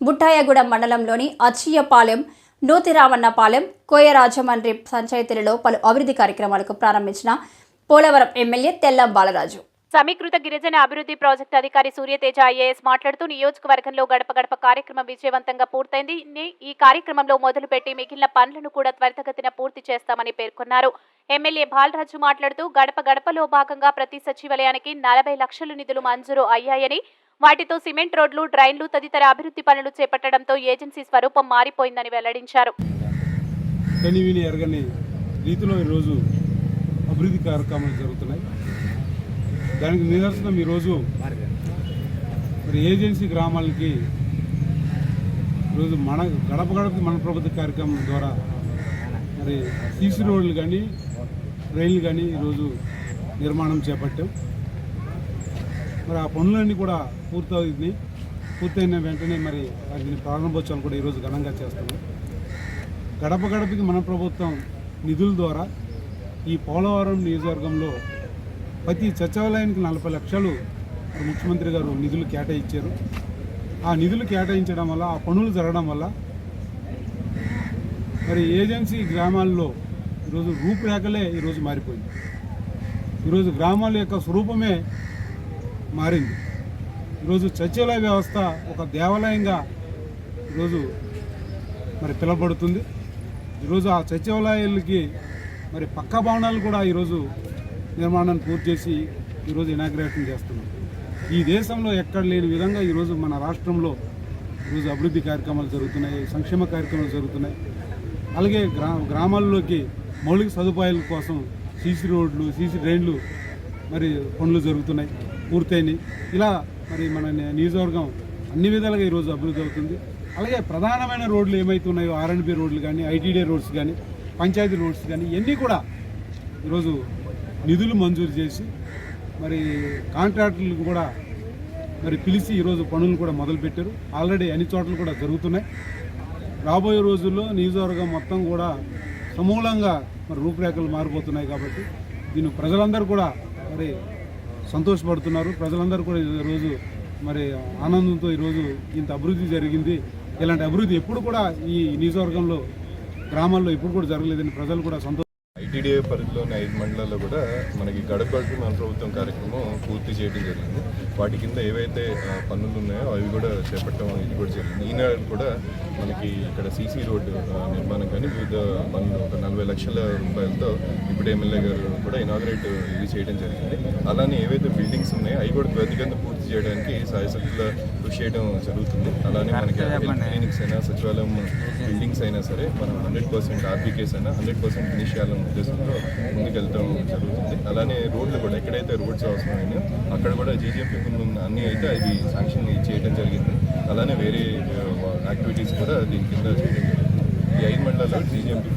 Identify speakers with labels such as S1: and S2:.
S1: బుట్టాయగూడెం మండలంలోని అచ్చియపాలెం నూతిరామన్నపాలెం కోయరాజమండ్రి పంచాయతీలలో పలు అభివృద్ధి కార్యక్రమాలకు ప్రారంభించిన పోలవరం ఎమ్మెల్యే తెల్లం బాలరాజు.
S2: సమీకృత గిరిజన అభివృద్ధి ప్రాజెక్టు అధికారి సూర్యతేజ ఐఏఎస్ మాట్లాడుతూ నియోజకవర్గంలో గడప గడప కార్యక్రమం విజయవంతంగా పూర్తయింది. ఈ కార్యక్రమంలో మొదలుపెట్టి మిగిలిన పనులను కూడా త్వరితగతిన పూర్తి చేస్తామని పేర్కొన్నారు. ఎమ్మెల్యే బాలరాజు మాట్లాడుతూ గడప గడపలో భాగంగా ప్రతి సచివాలయానికి నలభై లక్షల నిధులు మంజూరు అయ్యాయని వాటితో సిమెంట్ రోడ్లు డ్రైన్లు తదితర అభివృద్ధి పనులు చేపట్టడంతో ఏజెన్సీ స్వరూపం మారిపోయిందని వెల్లడించారు.
S3: రీతిలో ఈరోజు అభివృద్ధి కార్యక్రమాలు జరుగుతున్నాయి. దానికి నిదర్శనం ఈరోజు మరి ఏజెన్సీ గ్రామాలకి ఈరోజు మన గడప గడపకి మన ప్రభుత్వ కార్యక్రమం ద్వారా మరి సీసీ రోడ్లు కానీ రైళ్ళు కానీ ఈరోజు నిర్మాణం చేపట్టాం. మరి ఆ పనులన్నీ కూడా పూర్తవుతుంది పూర్తయిన వెంటనే మరి వాటిని ప్రారంభోత్సవాలు కూడా ఈరోజు ఘనంగా చేస్తాము గడప గడపకి మన ప్రభుత్వం నిధుల ద్వారా ఈ పోలవరం నియోజకవర్గంలో ప్రతి సచివాలయానికి నలభై లక్షలు ముఖ్యమంత్రి గారు నిధులు కేటాయించారు. ఆ నిధులు కేటాయించడం వల్ల ఆ పనులు జరగడం వల్ల మరి ఏజెన్సీ గ్రామాల్లో ఈరోజు రూపురేఖలే ఈరోజు మారిపోయింది. ఈరోజు గ్రామాల యొక్క స్వరూపమే మారింది. ఈరోజు సచివాలయ వ్యవస్థ ఒక దేవాలయంగా ఈరోజు మరి పిలువబడుతుంది. ఈరోజు ఆ సచివాలయాలకి మరి పక్క భవనాలు కూడా ఈరోజు నిర్మాణాన్ని పూర్తి చేసి ఈరోజు ఇనాగ్రేషన్ చేస్తున్నాం. ఈ దేశంలో ఎక్కడ లేని విధంగా ఈరోజు మన రాష్ట్రంలో ఈరోజు అభివృద్ధి కార్యక్రమాలు జరుగుతున్నాయి సంక్షేమ కార్యక్రమాలు జరుగుతున్నాయి. అలాగే గ్రా గ్రామాల్లోకి మౌలిక సదుపాయాల కోసం సీసీ రోడ్లు సీసీ డ్రైన్లు మరి పనులు జరుగుతున్నాయి. పూర్తయినాయి. ఇలా మరి మన నియోజకవర్గం అన్ని విధాలుగా ఈరోజు అభివృద్ధి అవుతుంది. అలాగే ప్రధానమైన రోడ్లు ఏమైతున్నాయో ఆర్ఎన్బి రోడ్లు కానీ ఐటీడీ రోడ్స్ కానీ పంచాయతీ రోడ్స్ కానీ ఇవన్నీ కూడా ఈరోజు నిధులు మంజూరు చేసి మరి కాంట్రాక్టర్లకు కూడా మరి పిలిచి ఈరోజు పనులు కూడా మొదలుపెట్టారు. ఆల్రెడీ అన్ని చోట్ల కూడా జరుగుతున్నాయి. రాబోయే రోజుల్లో నియోజకవర్గం మొత్తం కూడా సమూలంగా మరి రూపురేఖలు మారిపోతున్నాయి కాబట్టి దీన్ని ప్రజలందరూ కూడా మరి సంతోషపడుతున్నారు. ప్రజలందరూ కూడా ఈరోజు మరి ఆనందంతో ఈరోజు ఇంత అభివృద్ధి జరిగింది. ఇలాంటి అభివృద్ధి ఎప్పుడు కూడా ఈ నియోజకవర్గంలో గ్రామాల్లో ఎప్పుడు కూడా జరగలేదని ప్రజలు కూడా సంతోషం
S4: ఐటీడీఏ పరిధిలోని ఐదు మండలాల్లో కూడా మనకి గడప మన ప్రభుత్వం కార్యక్రమం పూర్తి చేయడం జరిగింది. వాటి కింద ఏవైతే పనులు ఉన్నాయో అవి కూడా చేపట్టడం ఇది కూడా జరిగింది. ఈనాడు కూడా మనకి ఇక్కడ సీసీ రోడ్డు నిర్మాణం కానీ వివిధ పనులు ఒక నలభై లక్షల రూపాయలతో ఇప్పుడు ఎమ్మెల్యే గారు కూడా ఇనాగ్రేట్ ఇది చేయడం జరిగింది. అలానే ఏవైతే బిల్డింగ్స్ ఉన్నాయో అవి కూడా త్వరితగతిన పూర్తి చేయడానికి సాయశక్తుల కృషి చేయడం జరుగుతుంది. అలానే మనకి క్లినిక్స్ అయినా సచివాలయం బిల్డింగ్స్ అయినా సరే మనం హండ్రెడ్ పర్సెంట్ ఆర్బీకేస్ అయినా హండ్రెడ్ పర్సెంట్ ఫినిష్ చేయాలనే ఉద్దేశంలో ముందుకెళ్తాం జరుగుతుంది. అలానే రోడ్లు కూడా ఎక్కడైతే రోడ్స్ అవసరమైనా అక్కడ కూడా జీజీఎంపీ ఉన్న అన్ని అయితే అది శాంక్షన్ చేయడం జరిగింది. అలానే వేరే యాక్టివిటీస్ కూడా దీని కింద చేయడం జరిగింది. ఈ ఐదు మండలాల్లో జీజీఎంపీ